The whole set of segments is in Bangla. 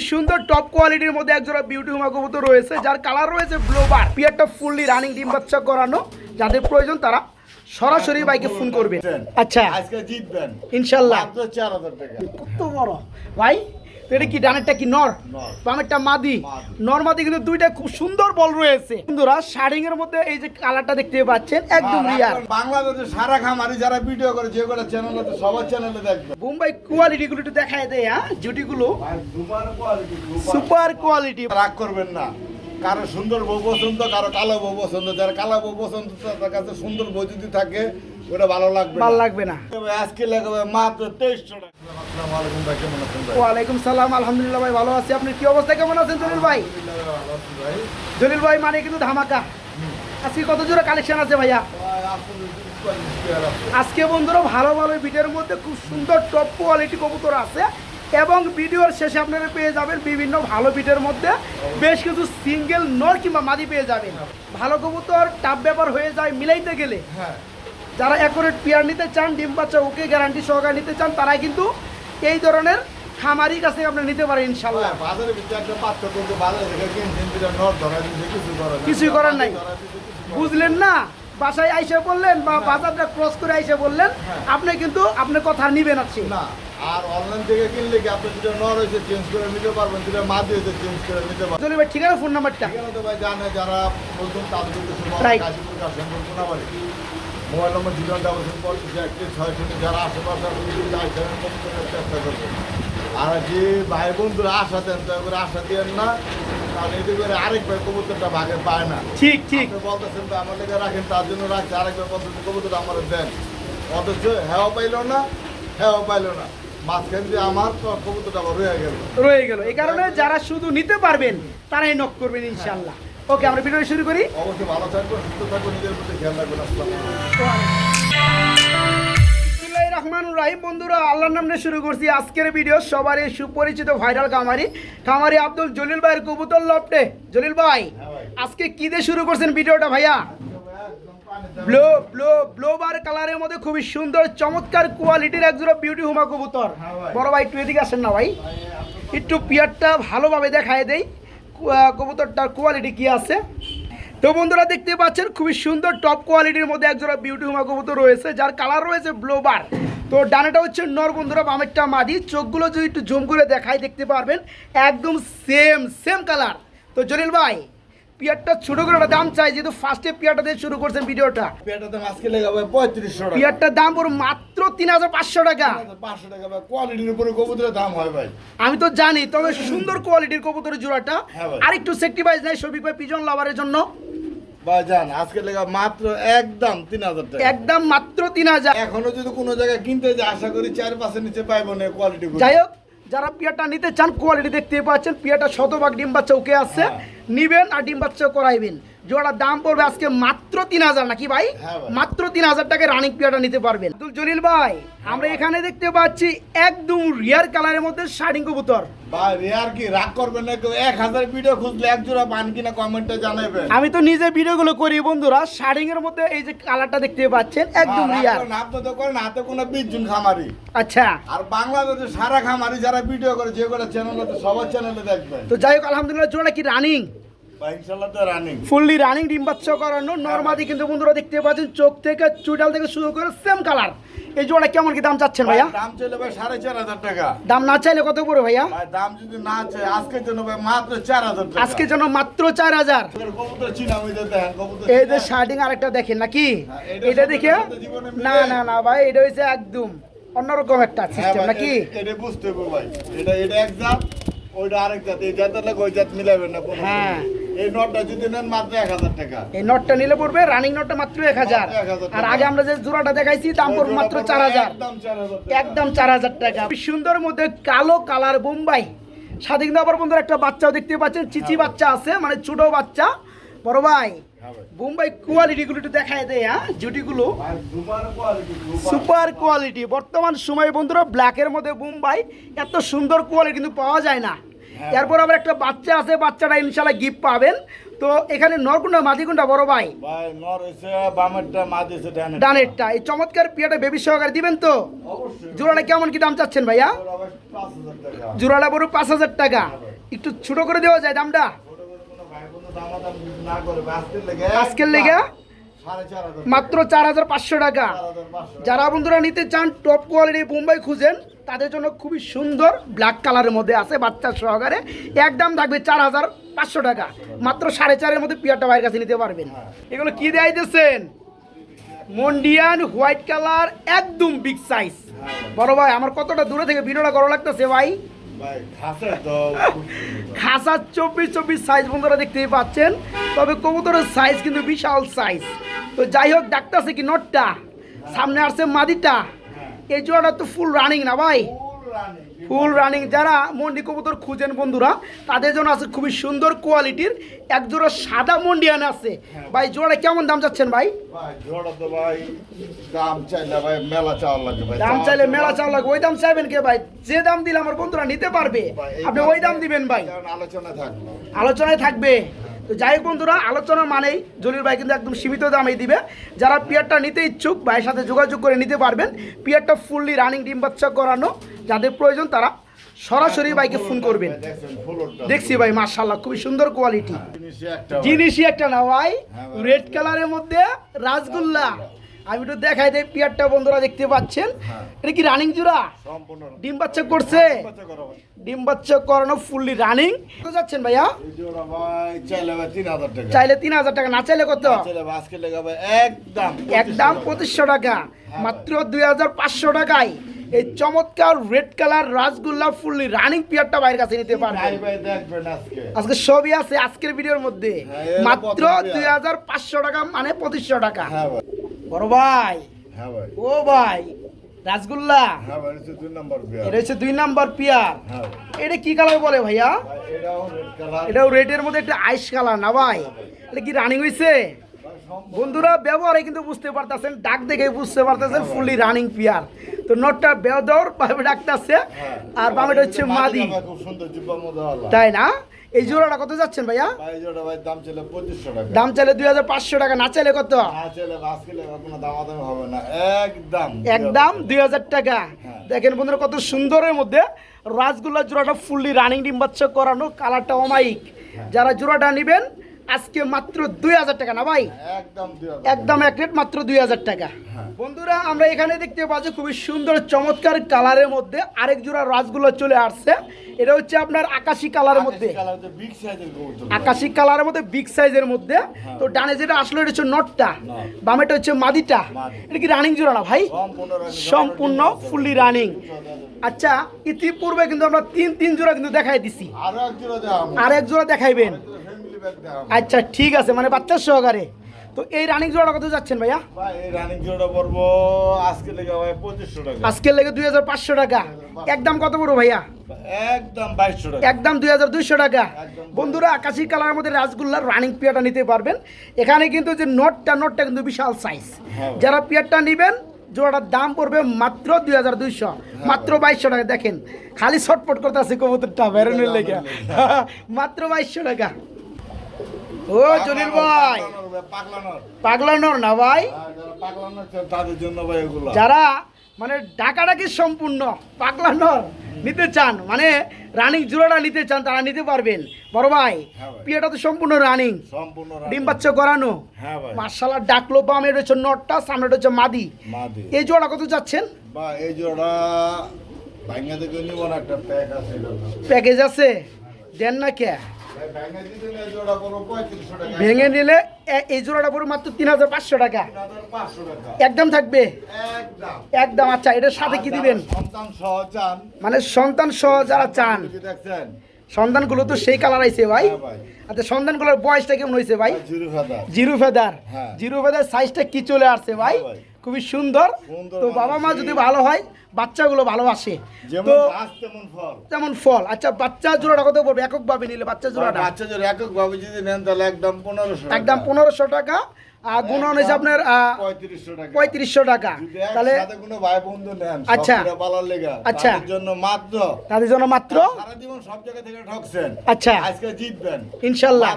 খুবই সুন্দর টপ কোয়ালিটির মধ্যে একজন বিউটি হুমা কবুতর রয়েছে যার কালার রয়েছে ব্লোবার পিয়ারটা ফুললি রানিং ডিম বাচ্চা করানো। যাদের প্রয়োজন তারা সরাসরি বাইকে ফোন করবে। আচ্ছা। আজকে জিতবেন। ইনশাল্লাহ। কত বড়? ভাই তো এটা কি ডানেরটা কি নর। বামেরটা মাদি। নর মাদি কিন্তু দুইটা খুব সুন্দর বল রয়েছে। বন্ধুরা শাড়িং এর মধ্যে এই যে কালারটা দেখতে পাচ্ছেন একদম রিয়াল রিয়ার এখন বাংলাদেশে সারা খামারি যারা ভিডিও করে যে কোনো চ্যানেল আছে সবার চ্যানেলে দেখবে। মুম্বাই কোয়ালিটি গুলো একটু দেখায় দেয় হ্যাঁ জুটি গুলো সুপার কোয়ালিটি রাগ করবেন না। কারও সুন্দর বউ পছন্দ কারও কালো বউ পছন্দ। যার কালো বউ পছন্দ তার কাছে সুন্দর বউ যদি থাকে ওটা ভালো লাগবে ভালো। লাগবে না। আজকে লাগাবে মাত্র তেইশশো টাকা। ওয়ালাইকুম সালাম আলহামদুলিল্লাহ ভাই ভালো আছি। আপনি কি অবস্থা কেমন আছেন জলিল ভাই? জলিল ভাই মানে কিন্তু ধামাকা। আজকে কত জোড়া কালেকশন আছে ভাইয়া। আজকে বন্ধুরা ভালো ভালো ভিডিওর মধ্যে খুব সুন্দর টপ কোয়ালিটি কবুতর আছে। এবং ভিডিওর শেষে আপনারা পেয়ে যাবেন বিভিন্ন ভালো ভিডিওর মধ্যে বেশ কিছু সিঙ্গেল নর কিংবা মাদি পেয়ে যাবেন। ভালো কবুতর টাপ ব্যাপার হয়ে যায় মিলাইতে গেলে। হ্যাঁ। যারা অ্যাকুরেট পেয়ার নিতে চান ডিম বাচ্চা ওকে গ্যারান্টি সহকারে নিতে চান তারাই কিন্তু এই ধরনের খামারি কাছে আপনি নিতে পারেন ইনশাল্লাহ বাজারে কিন্তু বাজারে। কিছুই করার নাই। কিছু করার নাই। বুঝলেন না? বাসায় আইসে বললেন বা বাজারটা ক্রস করে আইসে বললেন আপনি কিন্তু আপনার কথা নিবেন আছে না। আর অনলাইন থেকে কিনলে কি আপনি যেটা নর হয়েছে চেঞ্জ করে নিতে পারবেন যেটা মা দিয়েছে চেঞ্জ করে নিতে পারবেন। ভাই ঠিক আছে ফোন নাম্বারটা এখানে তো ভাই জানে যারা নতুন তাদের. Gazipur Kashimpur Konabari mobile number zero double seven পঁচিশ একটি ছয় শূন্য যারা আশেপাশে চেষ্টা করবেন। আর যে ভাই বন্ধুরা আশা দেন দয়া করে আশা দিয়েন না কারণ এতে করে আরেক ভাই কবুতরটা ভাগে পায় না। ঠিক ঠিক। বলতেছেন তো আমার লেগে রাখেন তার জন্য রাখছে আরেকবার বলতেছেন কবুতর আমার দেন। অথচ হ্যাঁ পাইল না হ্যাঁ পাইল না। মাঝখান দিয়ে আমার কবুতরটা রয়ে গেল। রয়ে গেল। এই কারণে যারা শুধু নিতে পারবেন তারাই নক করবেন ইনশাল্লাহ ওকে আমরা ভিডিও শুরু করি। অবশ্যই ভালো থাকব সুস্থ থাকব নিজের প্রতি খেয়াল রাখবেন। আসসালাম বিসমিল্লাহির রাহিম। বন্ধুরা আল্লাহর নাম শুরু করছি আজকের ভিডিও। সবারই সুপরিচিত ভাইরাল কামারি কামারি আব্দুল জলিল ভাইয়ের কবুতর লপটে। জলিল হ্যাঁ ভাই। আজকে কি দিয়ে শুরু করছেন ভিডিওটা ভাইয়া? ব্লো ব্লো ব্লো বার কালারের মধ্যে খুবই সুন্দর চমৎকার কোয়ালিটির একজোড়া বিউটি হুমা কবুতর। হ্যাঁ বড় ভাই একটু এদিকে আসেন না ভাই। একটু পিয়ারটা ভালোভাবে দেখায় দেই। কবুতরটার কোয়ালিটি কি আছে? তো বন্ধুরা দেখতে পাচ্ছেন খুবই সুন্দর টপ কোয়ালিটির মধ্যে একজোড়া বিউটি হুমা কবুতর রয়েছে যার কালার রয়েছে ব্লোবার। তো ডানাটা হচ্ছে নর বন্ধুরা বামেরটা মাদি। চোখগুলো যদি একটু জুম করে দেখাই দেখতে পারবেন একদম সেম সেম কালার তো জলিল ভাই পিয়ারটা ছোট করে একটা দাম চাই যেহেতু ফার্স্টে পিয়ারটা দিয়ে শুরু করছেন ভিডিওটা। পেটাতে মাছকে লেগে পঁয়ত্রিশশো টাকা। পিয়ারটার দাম পুরো মাত্র তিন হাজার পাঁচশো টাকা। পাঁচশো টাকা ভাই। কোয়ালিটির উপরে কবুতরের দাম হয় ভাই। আমি তো জানি তবে সুন্দর কোয়ালিটির কবুতরের জোড়াটা। হ্যাঁ। আরেকটু সেফটি বাইজ নাই শফিক ভাই পিজন লাভারের জন্য। ভাই যান আজকে লেগে মাত্র একদম তিন হাজার টাকা। একদম মাত্র তিন হাজার। এখনও যদি কোনো জায়গায় কিনতে যায় আশা করি চার পাঁচের নিচে পাইবো না কোয়ালিটি যাই হোক যারা পিয়াটা নিতে চান কোয়ালিটি দেখতে পাচ্ছেন পিয়াটা শতভাগ ডিম বাচ্চা ওকে আছে হ্যাঁ। নিবেন আর ডিম বাচ্চা করাইবেন জোড়ার দাম পড়বে আজকে মাত্র তিন হাজার নাকি ভাই? হ্যাঁ মাত্র তিন হাজার টাকায় রানিং পিয়াটা নিতে পারবেন। আব্দুল জলিল ভাই আমরা এখানে দেখতে পাচ্ছি একদম রিয়ার কালারের মধ্যে শাড়িং কবুতর। ভিডিও আমি তো নিজে ভিডিওগুলো করি বন্ধুরা শাড়িং এর মধ্যে এই যে কালারটা দেখতে পাচ্ছেন একদম রিয়ার হাতে কোনো খামারি। আচ্ছা। আর বাংলাদেশে সারা খামারি যারা ভিডিও করে যে কোনো চ্যানেলে সবার চ্যানেলে দেখবেন। তো যাই হোক আলহামদুলিল্লাহ জোড়া কি রানিং ফুললি রানিং ডিম বাচ্চা করানো নর্মাদি কিন্তু বন্ধুরা দেখতে পাচ্ছেন চোখ থেকে চুটাল থেকে শুরু করে সেম কালার এই জোড়া কেমন কি দাম চাচ্ছেন ভাইয়া? দাম চলে ভাই সাড়ে চার হাজার টাকা। দাম না চাইলে কত পড়ে ভাইয়া? দাম যদি না চাই আজকের জন্য ভাই মাত্র চার হাজার টাকা। আজকে জন্য মাত্র চার হাজার। এই যে শার্টিং আরেকটা দেখেন নাকি? হ্যাঁ, এটা দেখে। না না না ভাই এটা হচ্ছে একদম অন্যরকম একটা হ্যাঁ সিস্টেম নাকি? এটা বুঝতে হবে ভাই। এটা এটা এক জাত ওইটা আরেক জাত। এই জাতের লাগে ওই জাত মিলাবেন না হ্যাঁ। এই নটটা যদি নেন মাত্র এক হাজার টাকা। এই নটটা নিলে পড়বে রানিং নটটা মাত্র এক হাজার। 1000 আর আগে আমরা যে জোড়াটা দেখাইছি দাম পড়বে মাত্র ওই জোড়া চার হাজার। একদম চার হাজার টাকা। সুন্দর মধ্যে কালো কালার বোম্বাই। সাথে কিন্তু আবার বন্ধুরা একটা বাচ্চাও দেখতে পাচ্ছেন চিচি বাচ্চা আছে মানে ছোট বাচ্চা। বড় ভাই হ্যাঁ বোম্বাই কোয়ালিটি গুলো একটু দেখায় দেয় হ্যাঁ জুটিগুলো। সুপার কোয়ালিটি বর্তমান সময়ে বন্ধুরা ব্ল্যাকের মধ্যে বোম্বাই এত সুন্দর কোয়ালিটি কিন্তু পাওয়া যায় না। হ্যাঁ। এরপর আবার একটা বাচ্চা আছে বাচ্চাটা ইনশাল্লাহ গিফট পাবেন। তো এখানে নরকুন্ডা মাদিকুন্ডা বড় ভাই? ভাই নর হইছে বামেরটা মা দিয়েছে ডানে ডানেরটা। এই চমৎকার পিয়াটা বেবি সহকারে দিবেন তো? অবশ্যই। জোড়াটা কেমন কি দাম চাচ্ছেন ভাইয়া? জোড়াটা বড় পাঁচ হাজার টাকা। একটু ছোট করে দেওয়া যায় দামটা? আজকের লেগে মাত্র চার হাজার পাঁচশো টাকা। যারা বন্ধুরা নিতে চান টপ কোয়ালিটি মুম্বাই খুঁজেন। তাদের জন্য খুবই সুন্দর ব্ল্যাক কালারের মধ্যে আছে বাচ্চার সহকারে। একদম থাকবে চার হাজার পাঁচশো টাকা। মাত্র সাড়ে চারের মধ্যে পিয়ারটা বাইরের কাছে নিতে পারবেন। এগুলো কি দেখাইতেছেন মন্ডিয়ান হোয়াইট কালার একদম বিগ সাইজ বড় ভাই আমার কতটা দূরে থেকে ভিডিওটা করা লাগতেছে ভাই? ভাই খাসা চব্বিশ চব্বিশ সাইজ বন্ধুরা দেখতেই পাচ্ছেন। তবে কবুতরের সাইজ কিন্তু বিশাল সাইজ তো যাই হোক ডাকতেছে কি নটটা? সামনে আসছে মাদিটা। এই জোড়াটা তো ফুল রানিং না ভাই? ফুল রানিং যারা মন্ডি কবুতর খুঁজেন বন্ধুরা তাদের জন্য আছে খুবই সুন্দর কোয়ালিটির এক জোড়া সাদা মন্ডিয়ান আছে। ভাই জোড়া কেমন দাম চাচ্ছেন ভাই? দাম চাইলে মেলা চাল লাগে ওই দাম চাইবেন কে ভাই? যে দাম দিলে আমার বন্ধুরা নিতে পারবে। আপনি ওই দাম দিবেন ভাই। আলোচনায় থাকবে। তো যাই হোক বন্ধুরা আলোচনা মানেই জলির ভাই কিন্তু একদম সীমিত দামেই দিবে। যারা পিয়ারটা নিতে ইচ্ছুক ভাইয়ের সাথে যোগাযোগ করে নিতে পারবেন। পিয়ারটা ফুললি রানিং ডিম বাচ্চা করানো যাদের প্রয়োজন তারা সরাসরি বাইকে ফোন করবেন। দেখছি ভাই মার্শাল্লাহ খুবই সুন্দর কোয়ালিটি জিনিসই একটা। না ভাই। হ্যাঁ ভাই। রেড কালারের মধ্যে রাসগোল্লা। আমি একটু দেখাই দেই পিয়ারটা বন্ধুরা দেখতে পাচ্ছেন। হ্যাঁ। এটা কি রানিং জোড়া? ডিম বাচ্চা করছে। ডিম বাচ্চা করানো ফুললি রানিং কত যাচ্ছেন ভাইয়া? চাইলে তিন হাজার টাকা। না চাইলে কত? চাইলে আজকে লেগে একদম একদম পঁচিশশো টাকা। মাত্র দুই হাজার পাঁচশো টাকায়। এই চমৎকার red colour rasgulla fully running পিয়ারটা বাইরের কাছে নিতে ভাই পারবেন। আজকে। আজকে সবই আছে আজকের ভিডিওর মধ্যে। হ্যাঁ, মাত্র। দুই হাজার পাঁচশো টাকা মানে পঁচিশশো টাকা। হ্যাঁ ভাই। বড় ভাই। হ্যাঁ ও ভাই রাসগোল্লা। হ্যাঁ এটা হচ্ছে দুই নাম্বার পিয়ার। হ্যাঁ এটা কি কালার বলে ভাইয়া? ভাই এটাও রেডের মধ্যে একটা আইস কালার না ভাই? এটা কি রানিং হয়েছে বন্ধুরা ব্যবহারে কিন্তু বুঝতে পারতেছেন ডাক দেখে বুঝতে পারতেছেন ফুলি রানিং পিয়ার। তো নটটা বেদর ভাবে ডাকতেছে আর বামেটা হচ্ছে মাদি। ভাই তাই না? এই জোড়াটা কত যাচ্ছেন ভাইয়া? দাম চাইলে দুই হাজার পাঁচশো টাকা না চাইলে কত? একদম। একদম দুই হাজার টাকা। হ্যাঁ। দেখেন বন্ধুরা কত সুন্দরের মধ্যে রাজগোল্লা জোড়াটা ফুললি রানিং ডিম বাচ্চা করানো কালারটা অমাইক যারা জোড়াটা নেবেন আজকে মাত্র দুই হাজার টাকা না ভাই? একদম এক রেট মাত্র দুই হাজার টাকা। হ্যাঁ। বন্ধুরা আমরা এখানে দেখতে পাচ্ছি খুবই সুন্দর চমৎকার কালারের মধ্যে আরেক জোড়া রাসগুলো চলে আসছে। এটা হচ্ছে আপনার আকাশি কালারের মধ্যে। আকাশি কালারের মধ্যে বিগ সাইজের মধ্যে। তো ডানে যেটা আসলো এটা হচ্ছে নটটা নট। বামেটা হচ্ছে মাদিটা। এটা কি রানিং জোড়া না ভাই? সম্পূর্ণ ফুললি রানিং আচ্ছা ইতিপূর্বে কিন্তু আমরা তিন তিন জোড়া কিন্তু দেখাই দিছি। আরও এক জোড়া দেখাইবেন। আচ্ছা ঠিক আছে মানে বাচ্চার সহকারে। তো এই রানিং জোড়া কত যাচ্ছেন ভাইয়া? ভাই এই রানিং জোড়া পড়ব আজকে লেগে ভাই পঁচিশশো টাকা। আজকের লেগে দুই হাজার পাঁচশো টাকা। একদম কত বড় ভাইয়া? একদম বাইশশো টাকা। একদম দুই হাজার দুইশো টাকা। বন্ধুরা আকাশি কালারের মধ্যে রাসগোল্লার রানিং পিয়ারটা নিতে পারবেন। এখানে কিন্তু যে নোটটা নোটটা কিন্তু বিশাল সাইজ হ্যাঁ। যারা পিয়ারটা নেবেন জোড়াটার দাম পড়বে মাত্র দুই হাজার দুইশো। মাত্র বাইশশো টাকা। দেখেন খালি ছটপট করতে আছে কবুতরটা বেরোনোর লেগে। মাত্র বাইশশো টাকা। ও জলিল ভাই। পাগলানোর না ভাই? যারা পাগলানোর চায় তাদের জন্য ভাই এগুলো যারা মানে ডাকাডাকি সম্পূর্ণ পাগলানোর নিতে চান মানে রানিং জোড়াটা নিতে চান তারা নিতে পারবেন। বড় ভাই হ্যাঁ। পিয়াটা তো সম্পূর্ণ রানিং। ডিম বাচ্চা করানো মার্শাল্লাহ ডাকলো বামের হচ্ছে নটটা সামনেটা হচ্ছে মাদি। এই জোড়া কত যাচ্ছেন এই জোড়া এটা প্যাকেজ আছে? দেন না কে? ভাই ভেঙে নিলে এই জোড়াটা পড়ে মাত্র তিন হাজার পাঁচশো টাকা। একদম থাকবে? একদম আচ্ছা এটার সাথে কি দিবেন? মানে সন্তান সহ যারা চান। সন্তানগুলো তো সেই কালার আইছে ভাই। হ্যাঁ আচ্ছা সন্তানগুলোর বয়সটা কেমন হয়েছে ভাই? Zero feather. Zero feather. হ্যাঁ। সাইজটা কি চলে আসছে হ্যাঁ ভাই। খুবই সুন্দর। তো বাবা মা যদি ভালো হয় বাচ্চাগুলো ভালোবাসে তো তেমন ফল। যেমন ফল। আচ্ছা বাচ্চা জোড়াটা কত পড়বে? এককভাবে নিলে বাচ্চা জোড়াটা? বাচ্চা জোড়া এককভাবে যদি নেন তাহলে একদম পনেরোশো একদম পনেরোশো টাকা। গুণন হয়েছে আপনার পঁয়ত্রিশশো টাকা। টাকা। তাহলে আচ্ছা। আচ্ছা। লেগা জন্য মাত্র। তাদের জন্য মাত্র? সব জায়গা থেকে ঠকছেন। আচ্ছা। আজকে জিতবেন। ইনশাল্লাহ।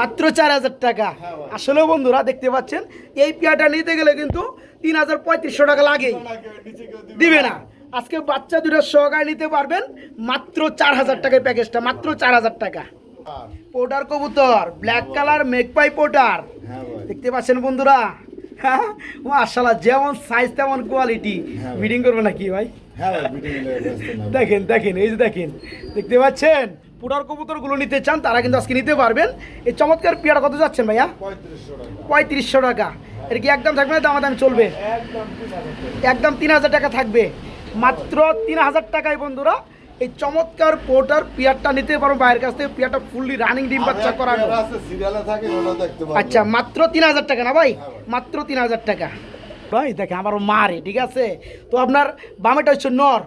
মাত্র চার হাজার টাকা। টাকা। হ্যাঁ আসলেও বন্ধুরা দেখতে পাচ্ছেন এই পেয়ারটা নিতে গেলে কিন্তু তিন হাজার পঁয়ত্রিশশো টাকা লাগেই। কেউ দিবে না। আজকে বাচ্চা দুটো সহকারে নিতে পারবেন মাত্র চার হাজার টাকায় প্যাকেজটা মাত্র চার হাজার টাকা। পোটার কবুতর ব্ল্যাক কালার মেকপাই পোটার দেখতে পাচ্ছেন বন্ধুরা? হ্যাঁ মাশাল্লাহ যেমন সাইজ তেমন কোয়ালিটি। বিডিং করবে নাকি ভাই? হ্যাঁ ভাই। দেখেন দেখেন এই যে দেখেন। দেখতে পাচ্ছেন? পুরার কবুতরগুলো নিতে চান তারা কিন্তু আজকে নিতে পারবেন। এই চমৎকার পিয়ারা কত যাচ্ছেন ভাইয়া? পঁয়ত্রিশশো টাকা। এটা কি একদম থাকবে না? দামাদামি চলবে। একদম তিন হাজার টাকা থাকবে। মাত্র তিন হাজার টাকায় বন্ধুরা এই চমৎকার পোটার পিয়ারটা নিতে পারো বাইরের কাছ থেকে। পিয়ারটা ফুললি রানিং ডিম বাচ্চা করানো। আচ্ছা মাত্র তিন হাজার টাকা না ভাই? হ্যাঁ মাত্র তিন হাজার টাকা। ভাই দেখে আবার মারে ঠিক আছে? তো আপনার বামেটা হচ্ছে নর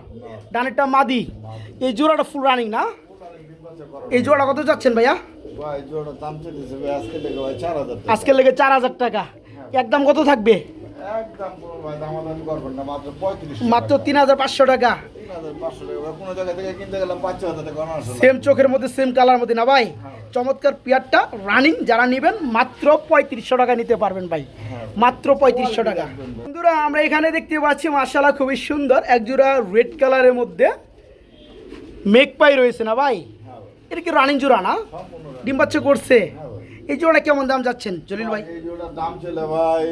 ডানেরটা মাদি। এই জোড়াটা ফুল রানিং না? এই জোড়াটা কত যাচ্ছেন ভাইয়া? ভাই জোড়া দাম চলতেছে আজকে থেকে ভাই চার হাজার টাকা। আজকে লেগে চার হাজার টাকা। একদম কত থাকবে? একদম কোনো ভাই দামাদামি করবেন না মাত্র পঁয়ত্রিশ মাত্র তিন হাজার পাঁচশো টাকা। তিন হাজার পাঁচশো টাকা কোনো জায়গা থেকে কিনতে গেলাম পাঁচ হাজার টাকা অনার্স সেম চোখের মধ্যে সেম কালার মধ্যে না ভাই। চমৎকার পিয়ারটা রানিং যারা নেবেন মাত্র পঁয়ত্রিশশো টাকা নিতে পারবেন ভাই। মাত্র পঁয়ত্রিশশো টাকা। বন্ধুরা আমরা এখানে দেখতে পাচ্ছি মার্শাল্লাহ খুবই সুন্দর একজোড়া রেড কালারের মধ্যে মেঘ পাই রয়েছে না ভাই? হ্যাঁ এটা কি রানিং জোড়া না? ডিম বাচ্চা করছে। হ্যাঁ এই জোড়া কেমন দাম যাচ্ছেন জলিল ভাই? এই জোড়ার দাম ছিল ভাই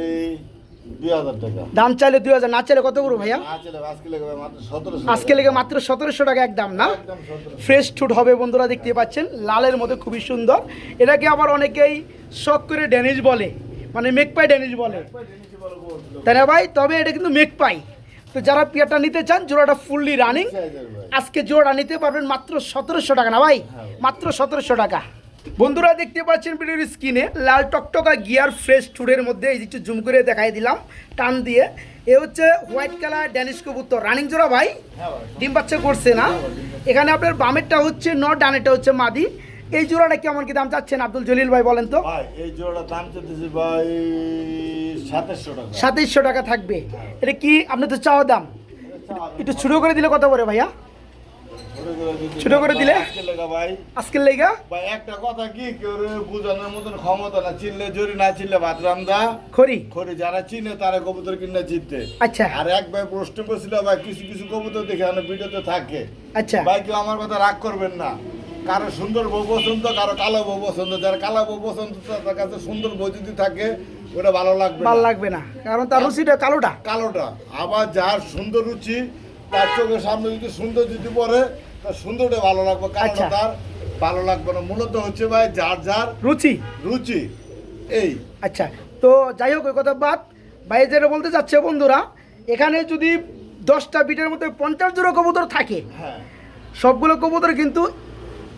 দাম চাইলে দুই হাজার না চাইলে কত করব ভাইয়া? আজকে লেগে মাত্র সতেরোশো টাকা। একদম না? ফ্রেশ টুট হবে বন্ধুরা দেখতে পাচ্ছেন। লালের মধ্যে খুবই সুন্দর। এটাকে আবার অনেকেই শখ করে ড্যানিশ বলে। মানে মেকপাই ড্যানিশ বলে। তাই না ভাই? তবে এটা কিন্তু মেকপাই। তো যারা পিয়াটা নিতে চান জোড়াটা ফুললি রানিং আজকে জোড়া নিতে পারবেন মাত্র সতেরোশো টাকা না ভাই। মাত্র সতেরোশো টাকা। বন্ধুরা দেখতে পাচ্ছেন ভিডিওর স্ক্রিনে লাল টকটকা গিয়ার ফ্রেশ টুরের মধ্যে এই যে একটু জুম করে দেখাই দিলাম টান দিয়ে। এ হচ্ছে হোয়াইট কালার ড্যানিশ কবুতর। রানিং জোড়া ভাই? ডিম বাচ্চা করছে না? এখানে আপনার বামেরটা হচ্ছে ন ডানেরটা হচ্ছে মাদি। এই জোড়াটা কেমন কি দাম চাচ্ছেন আব্দুল জলিল ভাই বলেন তো? এই জোড়ার দাম চলতেছে ভাই সাতাশশো টাকা। সাতাইশশো টাকা থাকবে। এটা কি আপনি তো চাওয়া দাম একটু ছোটো করে দিলে কত করে ভাইয়া? ছোট করে দিলে? আজকে লেগা ভাই। আজকের লেগা? ভাই একটা কথা কি কেউ রে বোঝানোর মতন ক্ষমতা না। চিনলে জরি না চিনলে ভাতরাম দা খড়ি? খড়ি যারা চিনে তারা কবুতর কিনে চিনতে আচ্ছা। আর এক ভাই প্রশ্ন করছিল ভাই কিছু কিছু কবুতর দেখে আমার ভিডিওতে থাকে। আচ্ছা। ভাই কেউ আমার কথা রাগ করবেন না। কারও সুন্দর বউ পছন্দ কারও কালো বউ পছন্দ। যার কালো বউ পছন্দ তার কাছে সুন্দর বউ যদি থাকে ওটা ভালো লাগবে ভালো। লাগবে না। কারণ তার রুচিটা কালোটা। কালোটা। আবার যার সুন্দর রুচি তার চোখের সামনে যদি সুন্দর যদি পড়ে তার সুন্দরটা ভালো লাগবে কালোটা আচ্ছা। তার ভালো লাগবে না। মূলত হচ্ছে ভাই যার যার রুচি। রুচি। এই। আচ্ছা তো যাই হোক ওই কথা বাদ। ভাই যেটা বলতে চাচ্ছে বন্ধুরা এখানে যদি দশটা বিটের মধ্যে পঞ্চাশ জোড়া কবুতর থাকে হ্যাঁ। সবগুলো কবুতর কিন্তু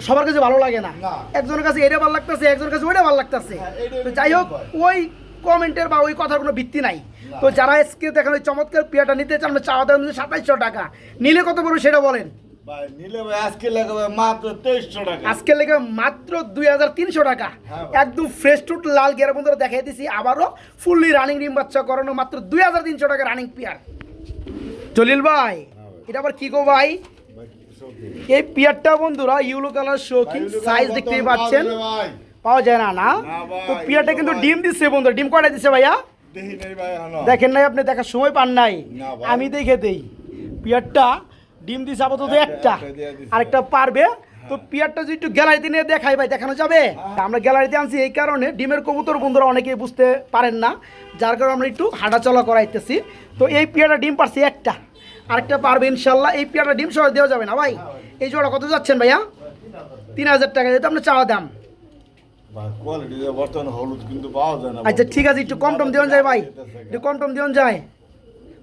সবার কাছে ভালো লাগে না। একজনের কাছে এটা ভালো লাগতেছে একজনের কাছে ওইটা ভালো লাগতেছে। হ্যাঁ, তো যাই হোক ওই কমেন্টের বা ওই কথার কোনো ভিত্তি নাই। তো যারা আজকে দেখেন ওই চমৎকার পিয়াটা নিতে চান চাওয়া দাম সাতাইশশো টাকা। নিলে কত পড়বে সেটা বলেন। আজকে মাত্র লেগে দুই হাজার তিনশো টাকা। হ্যাঁ। একদম ফ্রেশ টুট লাল গিয়ার বন্ধুরা দেখাই দিছি। আবারও ফুললি রানিং ডিম বাচ্চা করানো মাত্র দুই হাজার তিনশো টাকা রানিং পিয়ার জলিল ভাই হ্যাঁ এটা আবার কি গো ভাই? ভাই, এই পিয়ারটা বন্ধুরা ইউলো কালার ভাই, সাইজ দেখতেই পাচ্ছেন। পাওয়া যায় না না? তো পিয়ারটা কিন্তু ডিম দিচ্ছে বন্ধু ডিম দিচ্ছে ভাইয়া? দেখি ভাই দেখেন নাই আপনি দেখার সময় পান নাই। আমি দেখে দেই। পিয়ারটা ডিম দিছে আপাতত একটা- আরেকটা পারবে। তো পিয়ারটা যদি একটু গ্যালারিতে নিয়ে দেখাই ভাই দেখানো যাবে? হ্যাঁ। আমরা গ্যালারিতে আনছি এই কারণে। ডিমের কবুতর বন্ধুরা অনেকেই বুঝতে পারেন না। যার কারণে আমরা একটু হাঁটাচলা করাইতেছি। তো এই পিয়ারটা ডিম পারছি একটা। আরেকটা পারবে ইনশাল্লাহ। এই পিয়ারটা ডিম সহ দেওয়া যাবে না ভাই? এই জোড়া কত যাচ্ছেন ভাইয়া? তিন হাজার টাকা যেটা আপনার চাওয়া দাম। আচ্ছা ঠিক আছে একটু কম টম দেওয়া যায় ভাই। একটু কম টম দেওয়া যায়।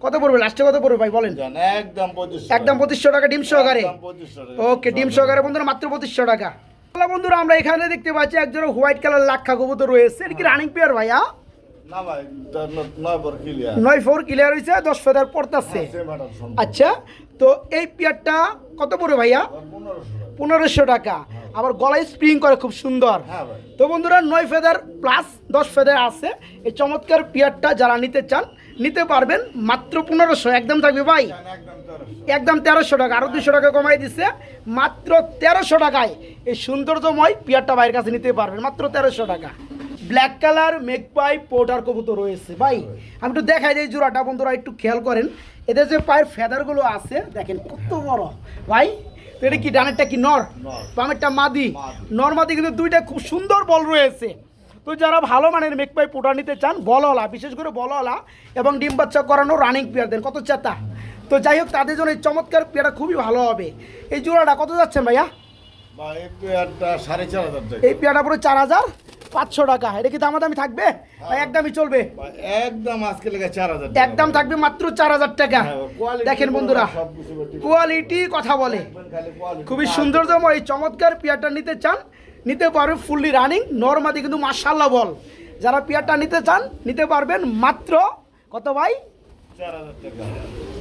কত পড়বে? লাস্টে কত পড়বে ভাই? বলেন। একদম পঁচিশশো একদম পঁচিশশো টাকা ডিম সহকারে। একদম 2500 টাকা। ওকে ডিম সহকারে। বন্ধুরা মাত্র পঁচিশশো টাকা। বন্ধুরা আমরা এখানে দেখতে পাচ্ছি একজন হোয়াইট কালার লাক্ষা কবুতর রয়েছে। এটা কি রানিং পেয়ার ভাইয়া? নয় ফোর ক্লিয়ার হয়েছে দশ ফেদার পড়তেছে। আচ্ছা তো এই পেয়ারটা কত পড়বে ভাইয়া? পনেরোশো টাকা। আবার গলায় স্প্রিং করে খুব সুন্দর। হ্যাঁ তো বন্ধুরা নয় ফেদার প্লাস দশ ফেদার আছে। এই চমৎকার পিয়ারটা যারা নিতে চান নিতে পারবেন মাত্র পনেরোশো। একদম থাকবে ভাই? একদম তেরোশো। টাকা। আরও দুশো টাকা কমাই দিচ্ছে মাত্র তেরোশো টাকায় এই সৌন্দর্যময় পিয়ারটা ভাইয়ের কাছে নিতে পারবেন। মাত্র তেরোশো টাকা। ব্ল্যাক কালার মেকপাই পোটার কবুতর রয়েছে। ভাই, আমি একটু দেখাই দিই জোড়াটা। বন্ধুরা, একটু খেয়াল করেন। এদের যে পায়ের ফেদারগুলো আছে, দেখেন কত বড়। ভাই এটা কি ডানেরটা কি নর। বামেরটা মাদি। নর মাদি কিন্তু দুইটা খুব সুন্দর বল রয়েছে। তো যারা ভালো মানের মেক পাই পোটা নিতে চান বলওয়ালা বিশেষ করে বলওয়ালা এবং ডিম বাচ্চা করানো রানিং পেয়ার দেন কত চেতা। তো যাই হোক তাদের জন্য এই চমৎকার পেয়ারটা খুবই ভালো হবে। এই জোড়াটা কত যাচ্ছেন ভাইয়া? এই পেয়ারটা পুরো চার হাজার পাঁচশো টাকা। এটা কি দামাদামি থাকবে? বা একদমই চলবে। একদম আজকে লেগে চার হাজার একদম থাকবে মাত্র চার হাজার টাকা। হ্যাঁ, দেখেন বন্ধুরা। কোয়ালিটি কথা বলে। খুবই সৌন্দর্যময় এই চমৎকার পেয়ারটা নিতে চান। নিতে পারবেন ফুললি রানিং নর্মাদি কিন্তু মার্শাল্লাহ বল। যারা পেয়ারটা নিতে চান নিতে পারবেন মাত্র কত ভাই?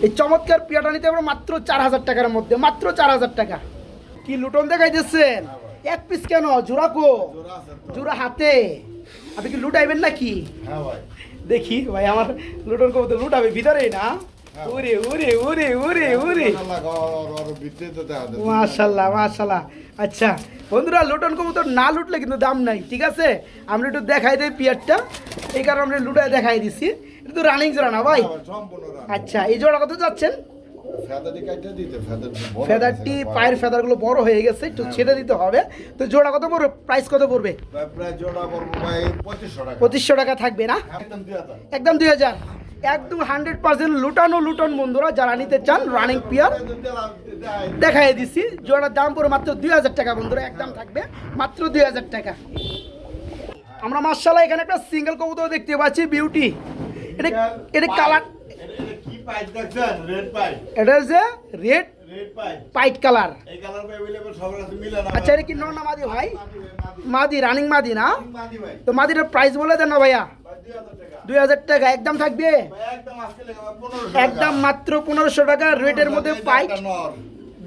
এই চমৎকার পেয়ারটা নিতে পারবেন মাত্র চার হাজার টাকার মধ্যে মাত্র চার হাজার টাকা। কি লুটন দেখাইতেছেন? এক পিস কেন? জোড়া তো? জোড়া হাতে? আপনি কি লুটাইবেন নাকি? হ্যাঁ ভাই। দেখি ভাই আমার লুটন কবুতর লুটাবে ভিতরেই না? হ্যাঁ। উরে উরে উরে উরে উরে। মাশাল্লাহ মাশাল্লাহ। আচ্ছা বন্ধুরা লুটন কবুতর না লুটলে কিন্তু দাম নাই ঠিক আছে? আমরা একটু দেখাই দেই পিয়ারটা। এই কারণে আমরা লুটায় দেখাই দিছি। এটা তো রানিং জোড়া না ভাই? হ্যাঁ। আচ্ছা এই জোড়া কত যাচ্ছেন? ফেদারটি পায়ের ফেদারগুলো বড় হয়ে গেছে একটু ছেড়ে দিতে হবে। তো জোড়া কত পড়বে? প্রাইস কত পড়বে। পঁচিশশো টাকা। থাকবে না? একদম দুই হাজার। একদম হান্ড্রেড পার্সেন্ট লুটানো লুটন বন্ধুরা যারা নিতে চান রানিং পিয়ার দেখাই দিছি। জোড়ার দাম পড়ে মাত্র দুই হাজার টাকা বন্ধুরা একদম থাকবে মাত্র দুই হাজার টাকা। আমরা মার্শাল্লাহ এখানে একটা সিঙ্গেল কবুতর দেখতে পাচ্ছি বিউটি এটা এটা কালার এটা- যে রেড। পাইট কালার আচ্ছা। এটা কি নর মাদি ভাই? মাদি রানিং মাদি না? মাদি ভাই। তো মাদিটার প্রাইস বলে দেন না ভাইয়া। ভাই, দুই হাজার টাকা। টাকা একদম থাকবে? একদম আজকে 1500 টাকা। মাত্র পনেরোশো টাকা রেটের মধ্যে পাইট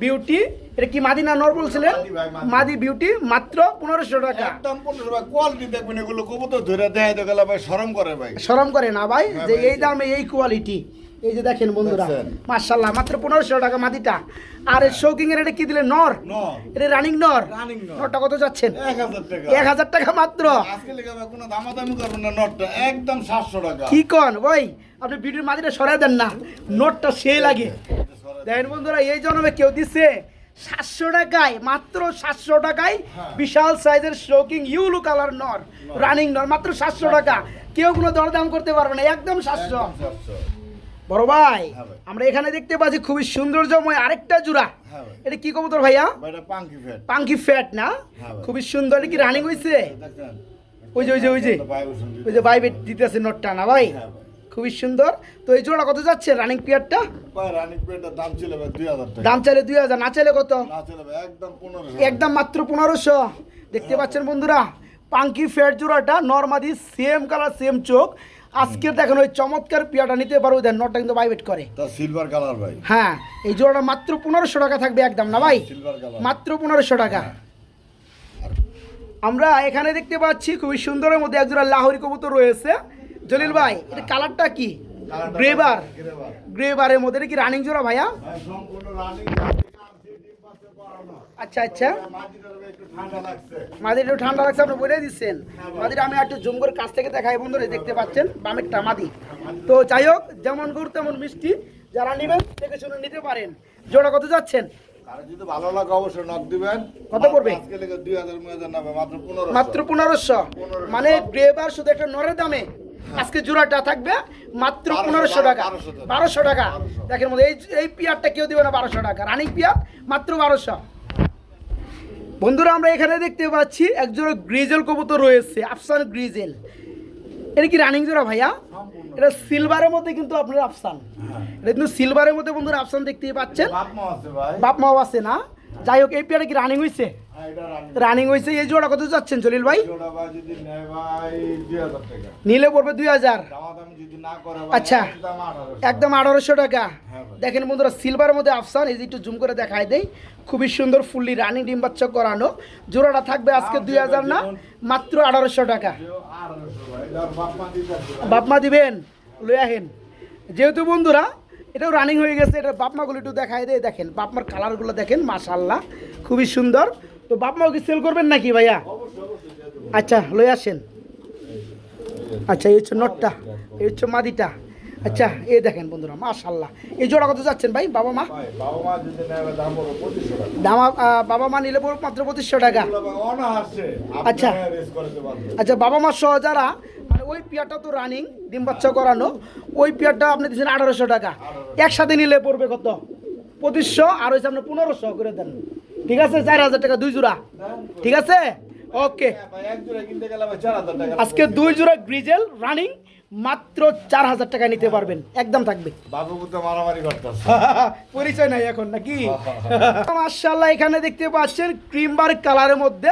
বিউটি এটা কি মাদি না নর বলছিলেন? মাদি বিউটি মাত্র পনেরোশো টাকা। একদম 1500 ভাই, quality দেখবেন এগুলো। কবুতর ধরে দেখাইতে গেলে ভাই শরম করে ভাই। শরম করে না ভাই হ্যাঁ যে এই দামে এই কোয়ালিটি এই যে দেখেন বন্ধুরা? মার্শাল্লাহ মাত্র পনেরোশো টাকা মাদিটা। আর শৌকিং এর এটা কি দিলে নর। এটা রানিং নর। নরটা কত যাচ্ছেন? এক হাজার টাকা। মাত্র। একদম সাতশো টাকা। কি কন? ভাই আপনি ভিডিওর মাদিটা সরাই দেন না। নোটটা সেই লাগে। দেখেন বন্ধুরা এই জন্মে কেউ দিচ্ছে সাতশো টাকায় মাত্র সাতশো টাকায় হ্যাঁ। বিশাল সাইজের শোকিং ইউলু কালার নর। রানিং নর মাত্র সাতশো টাকা। কেউ কোনো দরদাম করতে পারবে না একদম সাতশো। একদম 700 বড় ভাই হ্যাঁ আমরা এখানে দেখতে পাচ্ছি খুবই সৌন্দর্যময় আরেকটা জোড়া। হ্যাঁ এটা কি কবুতর ভাইয়া? ভাই, পাঙ্কি ফ্যাট। না? হ্যাঁ খুবই সুন্দর কি রানিং হয়েছে ওই যে ওই যে ওই যে। ওই যে বাইবেট দিতেছে নোটটা না ভাই? খুবই সুন্দর। তো এই জোড়া কত যাচ্ছে রানিং পিয়ারটা ভাই দাম ভাই চাইলে দুই হাজার না চাইলে কত? ভাই একদম মাত্র পনেরোশো। দেখতে পাচ্ছেন বন্ধুরা পাঙ্কি ফ্যাট জোড়াটা নর্মাদি সেম কালার সেম চোখ। আজকে দেখেন ওই চমৎকার পিয়াটা নিতে পারো দেন নটটা কিন্তু বাইবেট করে। তা সিলভার কালার ভাই। হ্যাঁ এই জোড়াটা মাত্র পনেরোশো টাকা থাকবে একদম না ভাই? সিলভার কালার মাত্র পনেরোশো টাকা। আমরা এখানে দেখতে পাচ্ছি খুবই সুন্দরের মধ্যে একজোড়া লাহোরি কবুতর রয়েছে। জলিল ভাই এটা কালারটা কি? গ্রেবার গ্রেবার গ্রেবারের মধ্যে এটা কি রানিং জোড়া ভাইয়া? রানিং আচ্ছা আচ্ছা। একটু ঠান্ডা লাগছে আপনি বলে দিচ্ছেন। মাদির আমি একটু জুম করে কাছ থেকে দেখাই বন্ধুরা দেখতে পাচ্ছেন বামেরটা মাদি। তো যাই হোক যেমন তেমন মিষ্টি যারা নেবেন দেখে শুনে নিতে পারেন। জোড়া কত যাচ্ছেন? মাত্র পনেরোশো। মানে গ্রেবার শুধু একটা নরের দামে। আজকে জোড়াটা থাকবে মাত্র পনেরোশো টাকা বারোশো টাকা। দেখেন এই এই পিয়ারটা কেউ দিবে না বারোশো টাকা। রানিং পিয়ার মাত্র বারোশো। বন্ধুরা আমরা এখানে দেখতে পাচ্ছি একজন গ্রিজেল কবুতর রয়েছে আফসান গ্রিজেল। এটা কি রানিং জোড়া ভাইয়া? এটা সিলভারের মধ্যে কিন্তু আপনার আফসান। এটা কিন্তু সিলভারের মধ্যে বন্ধুরা আফসান দেখতে পাচ্ছেন। বাপ আছে ভাই। বাপ মাও আছে না? যাই হোক এই পিয়ারটা কি রানিং হয়েছে হ্যাঁ, রানিং হয়েছে এই জোড়া কত যাচ্ছেন জলিল ভাই? নিলে পড়বে দুই হাজার। আচ্ছা। একদম আঠারোশো টাকা। হ্যাঁ দেখেন বন্ধুরা সিলভারের মধ্যে আফসান এই যে একটু জুম করে দেখায় দেই। খুবই সুন্দর ফুললি রানিং ডিম বাচ্চা করানো। জোড়াটা থাকবে আজকে দুই হাজার না মাত্র আঠারোশো টাকা। বাপমা দিবেন লই আহেন। যেহেতু বন্ধুরা এটাও রানিং হয়ে গেছে এটা বাপমাগুলো একটু দেখায় দেয় দেখেন বাপমার কালারগুলো দেখেন মাশাল্লাহ খুবই সুন্দর। তো বাপমাও কি সেল করবেন নাকি ভাইয়া? আচ্ছা লই আসেন। আচ্ছা এই হচ্ছে নটটা এই হচ্ছে মাদিটা। আচ্ছা এই দেখেন বন্ধুরা মাশাল্লাহ এই জোড়া কত যাচ্ছেন ভাই বাবা মা? বাবা মা যদি নেবে দাম বাবা মা নিলে মাত্র পঁচিশশো টাকা। আচ্ছা। পারবেন আচ্ছা বাবা মা সহ যারা মানে ওই পেয়ারটা তো রানিং ডিম বাচ্চা করানো ওই পেয়ারটা আপনি দিচ্ছেন আঠারোশো টাকা। একসাথে নিলে পড়বে কত? পঁচিশশো আর হচ্ছে আপনি পনেরোশো করে দেন। ঠিক আছে? চার হাজার টাকা দুই জোড়া। ঠিক আছে? ওকে আজকে দুই জোড়া গ্রিজেল রানিং মাত্র চার হাজার টাকা নিতে পারবেন। একদম থাকবে। মারামারি পরিচয় নাই এখন নাকি? মার্শাল্লাহ এখানে দেখতে পাচ্ছেন ক্রিম বার কালারের মধ্যে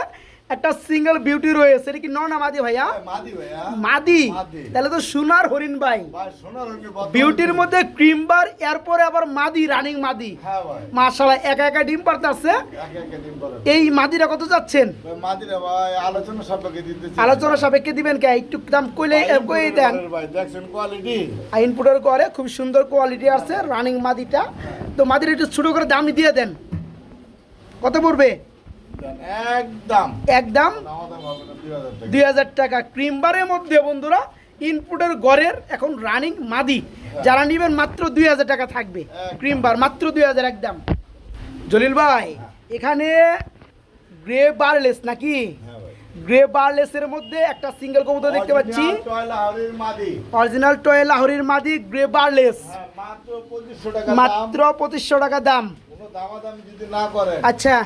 একটা সিঙ্গেল বিউটি রয়েছে এটা কি নন মাদি ভাইয়া? মাদি মাদি। তাহলে তো সোনার হরিণ ভাই। বিউটির মধ্যে ক্রিম বার এরপরে আবার মাদি রানিং মাদি। হ্যাঁ ভাই। মার্শাল্লাহ একা একা ডিম পারতেছে? একে একে দিন পরে। এই মাদিরা কত যাচ্ছেন ভাই মাদিরা ভাই আলোচনা সাপেক্ষে দিবেন কে? একটু দাম কইলে কই দেন। ভাই দেখছেন কোয়ালিটি ইনপুটের করে খুব সুন্দর কোয়ালিটি আছে রানিং মাদিটা। তো মাদির একটু ছোট করে দামই দিয়ে দেন। কত পড়বে? একদম। একদম। আমাদের হবে না 2000 টাকা। দুই হাজার টাকা। ক্রিম বারের মধ্যে বন্ধুরা ইনপুটের গড়ের এখন রানিং মাদি। যারা নেবেন মাত্র দুই হাজার টাকা থাকবে। ক্রিম বার মাত্র দুই হাজার একদম। জলিল ভাই এখানে গ্রে বারলেস নাকি? হ্যাঁ গ্রে বারলেসের মধ্যে একটা সিঙ্গেল কবুতর দেখতে পাচ্ছি। অরিজিনাল টয় লাহোরির মাদি গ্রে বারলেস হ্যাঁ, মাত্র 2500 টাকা মাত্র পঁচিশশো টাকা দাম। আচ্ছা।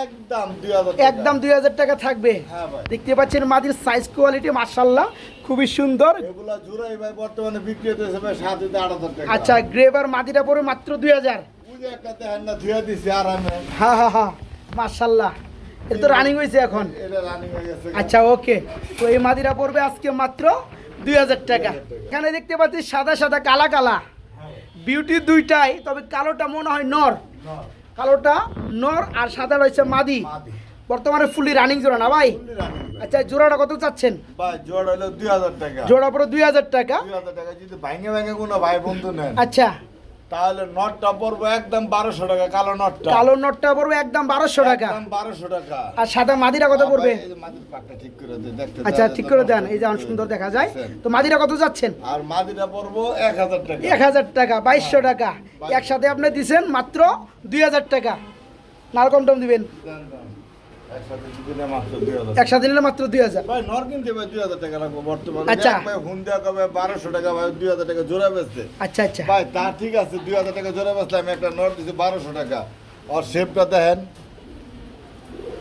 একদম 2000 টাকা। একদম দুই হাজার টাকা থাকবে। হ্যাঁ দেখতে পাচ্ছেন মাদির সাইজ কোয়ালিটি মার্শাল্লাহ খুবই সুন্দর। এগুলা জুরাই ভাই বর্তমানে বিক্রি হতেছে ভাই 7 থেকে 8000 টাকা। আচ্ছা গ্রেভার মাদিটা পড়ে মাত্র দুই হাজার। হ্যাঁ হ্যাঁ হ্যাঁ মার্শাল্লাহ এটা তো রানিং হয়েছে এখন। হয়ে আচ্ছা ওকে তো এই মাদিরা পড়বে আজকে মাত্র দুই হাজার টাকা। এখানে দেখতে পাচ্ছি সাদা সাদা কালা কালা। বিউটি দুইটাই তবে কালোটা মনে হয় নর। কালোটা নর আর সাদা রয়েছে মাদি। বর্তমানে ফুলি রানিং জোড়া না ভাই। আচ্ছা জোড়াটা কত চাচ্ছেন? জোড়া হলো দুই হাজার টাকা। জোড়া পরে দুই হাজার টাকা। 2000 টাকা যদি ভাঙে ভাঙে কোনো ভাই বন্ধু নেন। আচ্ছা। তাহলে নটটা পড়ব একদম 1200 টাকা কালো নটটা। কালো নটটা পড়বে একদম বারোশো টাকা। একদম 1200 টাকা। আর সাদা মাদিরা কত পড়বে মাদির ঠিক করে আচ্ছা ঠিক করে দেন। এই যে সুন্দর দেখা যায়। তো মাদিরা কত যাচ্ছেন? আর মাদিটা পড়ব 1000 টাকা। এক হাজার টাকা বাইশশো টাকা। একসাথে আপনি দিছেন মাত্র দুই হাজার টাকা। নারকম টম দিবেন। একসাথে যদি নেয় মাত্র 2000 একসাথে নিলে মাত্র দুই হাজার। ভাই নর কিনতে ভাই 2000 টাকা লাগবে বর্তমানে। আচ্ছা। ভাই কবে? 1200 টাকা ভাই 2000 টাকা জোড়া বেচছে। আচ্ছা আচ্ছা। ভাই তা ঠিক আছে 2000 টাকা জোড়া বেচলে আমি একটা দিছি 1200 টাকা। আর শেপটা দেখেন।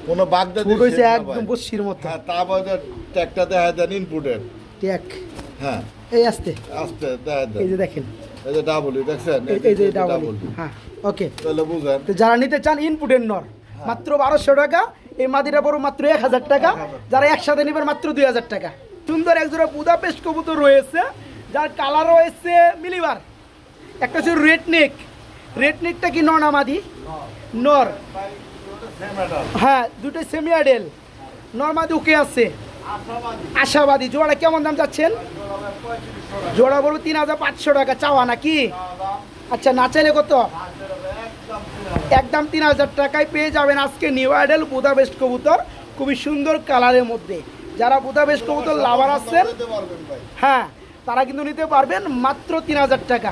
কোনো বাগদা ফুট হয়েছে একদম বসির মতো। হ্যাঁ তারপরে ট্যাগটা দেখা দেন ইনপুটের হ্যাঁ। এই আসতে। আস্তে দেখা দেন। এই যে দেখেন। এই যে ডাবলি দেখছেন? এই- যে ডাবল ডাবল হ্যাঁ ওকে তাহলে বুঝেন। তো যারা নিতে চান ইনপুটের নর মাত্র বারোশো টাকা এই মাদিরা বড় মাত্র এক হাজার টাকা যারা একসাথে নেবেন মাত্র দুই হাজার টাকা। সুন্দর একজোড়া বুদাপেস্ট কবুতর রয়েছে যার কালার রয়েছে মিলিবার। একটা হচ্ছে রেড নেক রেড নেকটা কি নর না মাদি? নর। হ্যাঁ দুটো সেমি আডেল নর মাদি ওকে আছে। আশাবাদী। জোড়া কেমন দাম যাচ্ছেন জোড়া বলব তিন হাজার পাঁচশো টাকা। চাওয়া নাকি? আচ্ছা না চাইলে কত? একদম তিন হাজার টাকায় পেয়ে যাবেন আজকে নিউ আইডেল বুদাবেস্ট কবুতর। খুবই সুন্দর কালারের মধ্যে। যারা বুদাবেস্ট কবুতর লাভার আছেন হ্যাঁ তারা কিন্তু নিতে পারবেন মাত্র তিন হাজার টাকা।